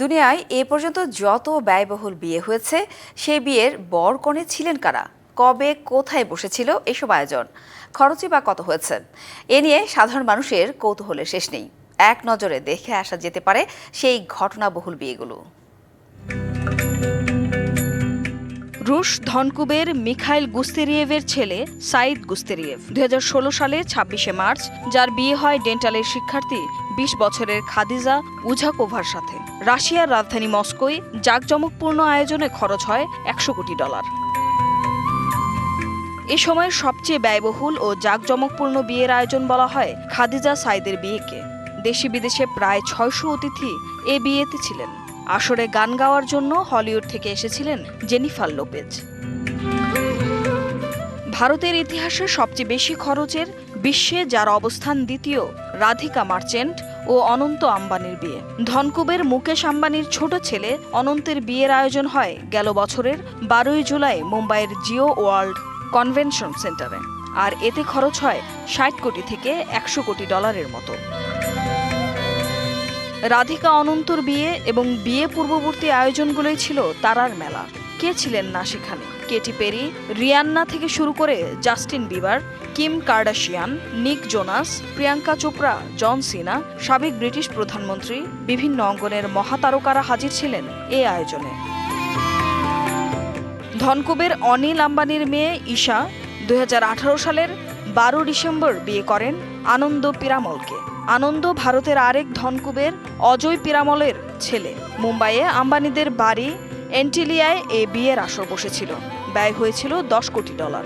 দুনিয়ায় এ পর্যন্ত যত ব্যয়বহুল বিয়ে হয়েছে, সেই বিয়ের বর কনে ছিলেন কারা? কবে, কোথায় বসেছিল এসব আয়োজন? খরচই বা কত হয়েছে? এ নিয়ে সাধারণ মানুষের কৌতূহলের শেষ নেই। এক নজরে দেখে আসা যেতে পারে সেই ঘটনাবহুল বিয়েগুলো। রুশ ধনকুবের মিখাইল গুস্তেরিয়েভের ছেলে সাইদ গুস্তেরিয়েভ। দু ষোলো সালে ছাব্বিশে মার্চ, যার বিয়ে হয় ডেন্টালের শিক্ষার্থী বিশ বছরের খাদিজা উঝাকোভার সাথে। রাশিয়ার রাজধানী মস্কোয় জাঁকজমকপূর্ণ আয়োজনে খরচ হয় একশো কোটি ডলার। এ সময় সবচেয়ে ব্যয়বহুল ও জাঁকজমকপূর্ণ বিয়ের আয়োজন বলা হয় খাদিজা সাইদের বিয়েকে। দেশি বিদেশে প্রায় ছয়শো অতিথি এ বিয়েতে ছিলেন। আসরে গান গাওয়ার জন্য হলিউড থেকে এসেছিলেন জেনিফার লোপেজ। ভারতের ইতিহাসে সবচেয়ে বেশি খরচের বিশ্বে যার অবস্থান দ্বিতীয় রাধিকা মার্চেন্ট ও অনন্ত আম্বানির বিয়ে। ধনকুবের মুকেশ আম্বানির ছোট ছেলে অনন্তের বিয়ের আয়োজন হয় গেল বছরের বারোই জুলাই মুম্বাইয়ের জিও ওয়ার্ল্ড কনভেনশন সেন্টারে। আর এতে খরচ হয় ষাট কোটি থেকে একশো কোটি ডলারের মতো। রাধিকা অনন্তর বিয়ে এবং বিয়ে পূর্ববর্তী আয়োজনগুলোই ছিল তারার মেলা। কে ছিলেন না সেখানে? কেটি পেরি, রিয়ান্না থেকে শুরু করে Justin Bieber, Kim Kardashian, Nick Jonas, Priyanka Chopra, John Cena, সাবেক ব্রিটিশ প্রধানমন্ত্রী, বিভিন্ন অঙ্গনের মহাতারকারা হাজির ছিলেন এ আয়োজনে। ধনকুবের অনিল আম্বানির মেয়ে ঈশা দু হাজার আঠারো সালের বারো ডিসেম্বর বিয়ে করেন আনন্দ পিরামলকে। আনন্দ ভারতের আরেক ধনকুবের অজয় পিরামলের ছেলে। মুম্বাইয়ে আম্বানিদের বাড়ি এন্টিলিয়ায় এ বিয়ের আসর বসেছিল। ব্যয় হয়েছিল দশ কোটি ডলার।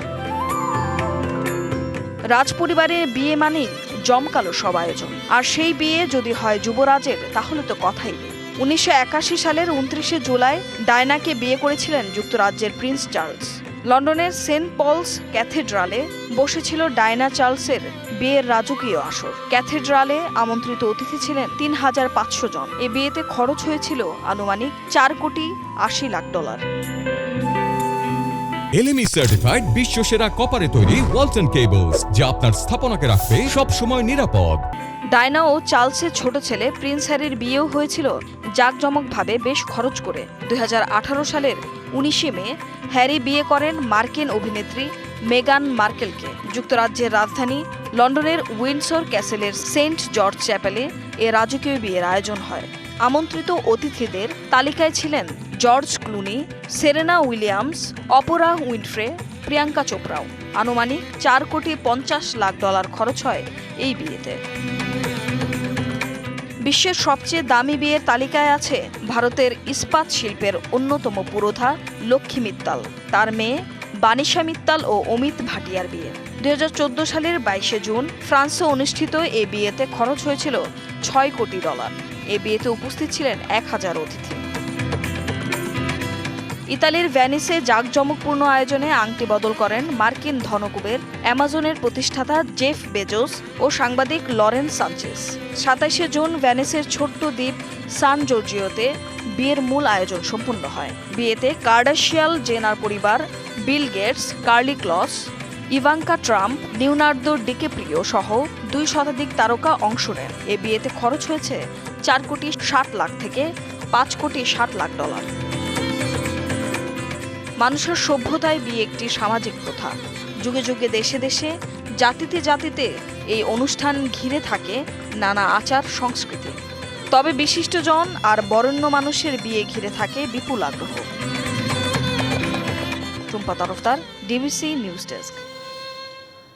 রাজপরিবারে বিয়ে মানেই জমকালো সব আয়োজন। আর সেই বিয়ে যদি হয় যুবরাজের, তাহলে তো কথাই নেই। উনিশশো একাশি সালের উনত্রিশে জুলাই ডায়নাকে বিয়ে করেছিলেন যুক্তরাজ্যের প্রিন্স চার্লস। লন্ডনের সেন্ট পলস ক্যাথেড্রালে বসেছিল ডায়না চার্লসের বিয়ের রাজকীয় আসর। ক্যাথেড্রালে আমন্ত্রিত অতিথি ছিলেন তিন হাজার পাঁচশো জন। এ বিয়েতে খরচ হয়েছিল আনুমানিক চার কোটি আশি লাখ ডলার। এলএমই সার্টিফাইড বিশ্ব সেরা কপারে তৈরি ওয়ালটন কেবলস যা আপনার স্থাপনাকে রাখবে সব সময় নিরাপদ। ডায়না ও চার্লসের ছোট ছেলে প্রিন্স হ্যারির বিয়েও হয়েছিল জাঁকজমকভাবে বেশ খরচ করে। দুই হাজার আঠারো সালের উনিশে মে হ্যারি বিয়ে করেন মার্কিন অভিনেত্রী মেগান মার্কেলকে যুক্তরাজ্যের রাজধানী লন্ডনের উইন্ডসর ক্যাসেলের সেন্ট জর্জ চ্যাপেলে এ রাজকীয় বিয়ের আয়োজন হয়। আমন্ত্রিত অতিথিদের তালিকায় ছিলেন George Clooney, Serena Williams, Oprah Winfrey Priyanka চোপড়াও। আনুমানিক চার কোটি পঞ্চাশ লাখ ডলার খরচ হয় এই বিয়েতে। বিশ্বের সবচেয়ে দামি বিয়ের তালিকায় আছে ভারতের ইস্পাত শিল্পের অন্যতম পুরোধা লক্ষ্মী মিত্তাল। তার মেয়ে বানিশা মিত্তাল ও অমিত ভাটিয়ার বিয়ে। দুই হাজার চোদ্দ সালের বাইশে জুন ফ্রান্সে অনুষ্ঠিত এ বিয়েতে খরচ হয়েছিল ছয় কোটি ডলার। এ বিয়েতে উপস্থিত ছিলেন এক হাজার অতিথি। ইতালির ভ্যানিসে জাঁকজমকপূর্ণ আয়োজনে আংটি বদল করেন মার্কিন ধনকুবের, অ্যামাজনের প্রতিষ্ঠাতা জেফ বেজোস ও সাংবাদিক লরেন সানচেস। সাতাইশে জুন ভ্যানিসের ছোট্ট দ্বীপ সান জর্জিওতে বিয়ের মূল আয়োজন সম্পূর্ণ হয়। বিয়েতে কার্ডাশিয়াল জেনার পরিবার, Bill Gates, Karlie Kloss, Ivanka Trump, Leonardo DiCaprio সহ দুই শতাধিক তারকা অংশ নেন। এ বিয়েতে খরচ হয়েছে চার কোটি ষাট লাখ থেকে পাঁচ কোটি ষাট লাখ ডলার। মানুষের সভ্যতায় বিয়ে একটি সামাজিক প্রথা। যুগে যুগে দেশে দেশে, জাতিতে জাতিতে এই অনুষ্ঠান ঘিরে থাকে নানা আচার সংস্কৃতি তবে বিশিষ্টজন আর বরেণ্য মানুষের বিয়ে ঘিরে থাকে বিপুল আগ্রহ। Tumpa Tarafdar, DBC news desk.